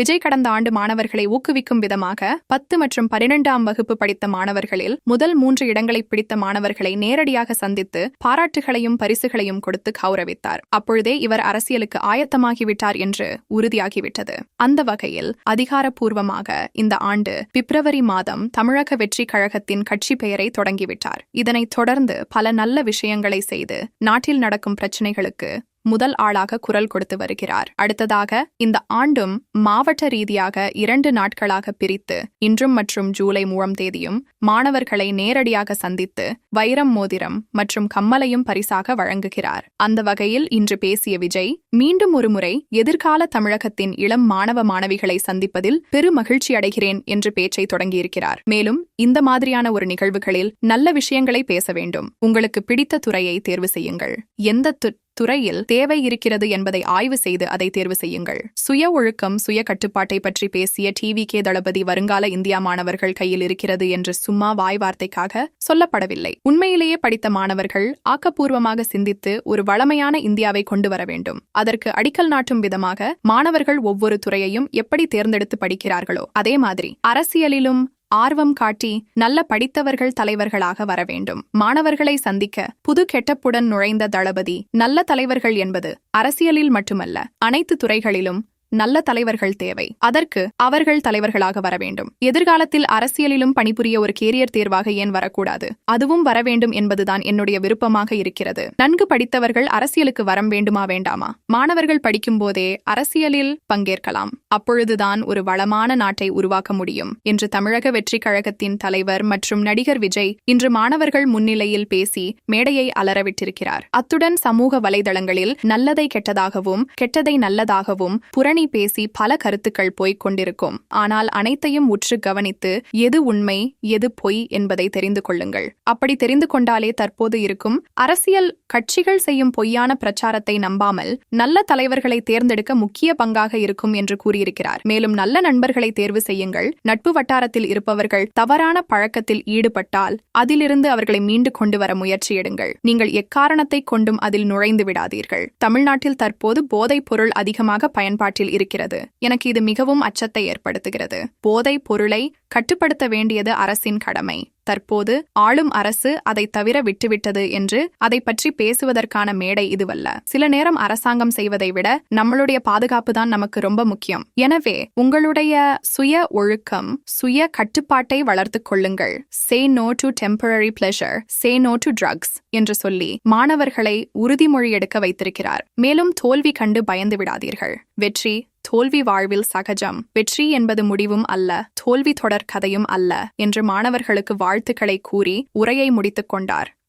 விஜய் கடந்த ஆண்டு மாணவர்களை ஊக்குவிக்கும் விதமாக பத்து மற்றும் பனிரெண்டாம் வகுப்பு படித்த மாணவர்களில் முதல் மூன்று இடங்களை பிடித்த மாணவர்களை நேரடியாக சந்தித்து பாராட்டுகளையும் பரிசுகளையும் கொடுத்து கௌரவித்தார். அப்பொழுதே இவர் அரசியலுக்கு ஆயத்தமாகிவிட்டார் என்று உறுதியாகிவிட்டது. அந்த வகையில் அதிகாரப்பூர்வமாக இந்த ஆண்டு பிப்ரவரி மாதம் தமிழக வெற்றி கழகத்தின் கட்சி பெயரை தொடங்கிவிட்டார். இதனைத் தொடர்ந்து பல நல்ல விஷயங்களை செய்து நாட்டில் நடக்கும் பிரச்சினைகளுக்கு முதல் ஆளாக குரல் கொடுத்து வருகிறார். அடுத்ததாக இந்த ஆண்டும் மாவட்ட ரீதியாக இரண்டு நாட்களாக பிரித்து இன்றும் மற்றும் ஜூலை மூலம் தேதியும் மாணவர்களை நேரடியாக சந்தித்து வைரம் மோதிரம் மற்றும் கம்மலையும் பரிசாக வழங்குகிறார். அந்த வகையில் இன்று பேசிய விஜய் மீண்டும் ஒருமுறை எதிர்கால தமிழகத்தின் இளம் மாணவ மாணவிகளை சந்திப்பதில் பெரு மகிழ்ச்சி அடைகிறேன் என்று பேச்சை தொடங்கியிருக்கிறார். மேலும் இந்த மாதிரியான ஒரு நிகழ்வுகளில் நல்ல விஷயங்களை பேச வேண்டும். உங்களுக்கு பிடித்த துறையை தேர்வு செய்யுங்கள். எந்த துறையில் தேவை இருக்கிறது என்பதை ஆய்வு செய்து அதை தேர்வு செய்யுங்கள். சுய ஒழுக்கம் சுய கட்டுப்பாட்டை பற்றி பேசிய டிவி கே. தளபதி வருங்கால இந்தியா மாணவர்கள் கையில் இருக்கிறது என்று சும்மா வாய் வார்த்தைக்காக சொல்லப்படவில்லை. உண்மையிலேயே படித்த மாணவர்கள் ஆக்கப்பூர்வமாக சிந்தித்து ஒரு வளமையான இந்தியாவை கொண்டு வர வேண்டும். அதற்கு அடிக்கல் நாட்டும் விதமாக மாணவர்கள் ஒவ்வொரு துறையையும் எப்படி தேர்ந்தெடுத்து படிக்கிறார்களோ அதே மாதிரி அரசியலிலும் ஆர்வம் காட்டி நல்ல படித்தவர்கள் தலைவர்களாக வர வேண்டும் மாணவர்களை சந்திக்க புது கெட்டப்புடன் நுழைந்த தளபதி நல்ல தலைவர்கள் என்பது அரசியலில் மட்டுமல்ல அனைத்து துறைகளிலும் நல்ல தலைவர்கள் தேவை. அதற்கு அவர்கள் தலைவர்களாக வர வேண்டும். எதிர்காலத்தில் அரசியலிலும் பணிபுரிய ஒரு கேரியர் தேர்வாக ஏன் வரக்கூடாது? அதுவும் வர வேண்டும் என்பதுதான் என்னுடைய விருப்பமாக இருக்கிறது. நன்கு படித்தவர்கள் அரசியலுக்கு வரம் வேண்டுமா வேண்டாமா? மாணவர்கள் படிக்கும் போதே அரசியலில் பங்கேற்கலாம். அப்பொழுதுதான் ஒரு வளமான நாட்டை உருவாக்க முடியும் என்று தமிழக வெற்றிக் கழகத்தின் தலைவர் மற்றும் நடிகர் விஜய் இன்று மாணவர்கள் முன்னிலையில் பேசி மேடையை அலறவிட்டிருக்கிறார். அத்துடன் சமூக வலைதளங்களில் நல்லதை கெட்டதாகவும் கெட்டதை நல்லதாகவும் புரணி பேசி பல கருத்துக்கள் போய்க் கொண்டிருக்கும். ஆனால் அனைத்தையும் உற்று கவனித்து எது உண்மை எது பொய் என்பதை தெரிந்து கொள்ளுங்கள். அப்படி தெரிந்து கொண்டாலே தற்போது இருக்கும் அரசியல் கட்சிகள் செய்யும் பொய்யான பிரச்சாரத்தை நம்பாமல் நல்ல தலைவர்களை தேர்ந்தெடுக்க முக்கிய பங்காக இருக்கும் என்று கூறியிருக்கிறார். மேலும் நல்ல நண்பர்களை தேர்வு செய்யுங்கள். நட்பு வட்டாரத்தில் இருப்பவர்கள் தவறான பழக்கத்தில் ஈடுபட்டால் அதிலிருந்து அவர்களை மீண்டு கொண்டு வர முயற்சி எடுங்கள். நீங்கள் எக்காரணத்தை கொண்டும் அதில் நுழைந்து விடாதீர்கள். தமிழ்நாட்டில் தற்போது போதைப் பொருள் அதிகமாக பயன்பாட்டில் இருக்கிறது. எனக்கு இது மிகவும் அச்சத்தை ஏற்படுத்துகிறது. போதைப் பொருளை கட்டுப்படுத்த வேண்டியது அரசின் கடமை. தற்போது ஆளும் அரசு அதை தவிர விட்டுவிட்டது என்று அதை பற்றி பேசுவதற்கான மேடை இதுவல்ல. சில நேரம் அரசாங்கம் செய்வதை விட நம்மளுடைய பாதுகாப்பு தான் நமக்கு ரொம்ப முக்கியம். எனவே உங்களுடைய சுய ஒழுக்கம் சுய கட்டுப்பாட்டை வளர்த்துக் கொள்ளுங்கள். Say no to temporary pleasure say no to drugs என்று சொல்லி மாணவர்களை உறுதிமொழி எடுக்க வைத்திருக்கிறார். மேலும் தோல்வி கண்டு பயந்து விடாதீர்கள். வெற்றி தோல்வி வாழ்வில் சகஜம். வெற்றி என்பது முடிவும் அல்ல தோல்வி தொடர் கதையும் அல்ல என்று மாணவர்களுக்கு வாழ்த்துக்களை கூறி உரையை முடித்துக் கொண்டார்.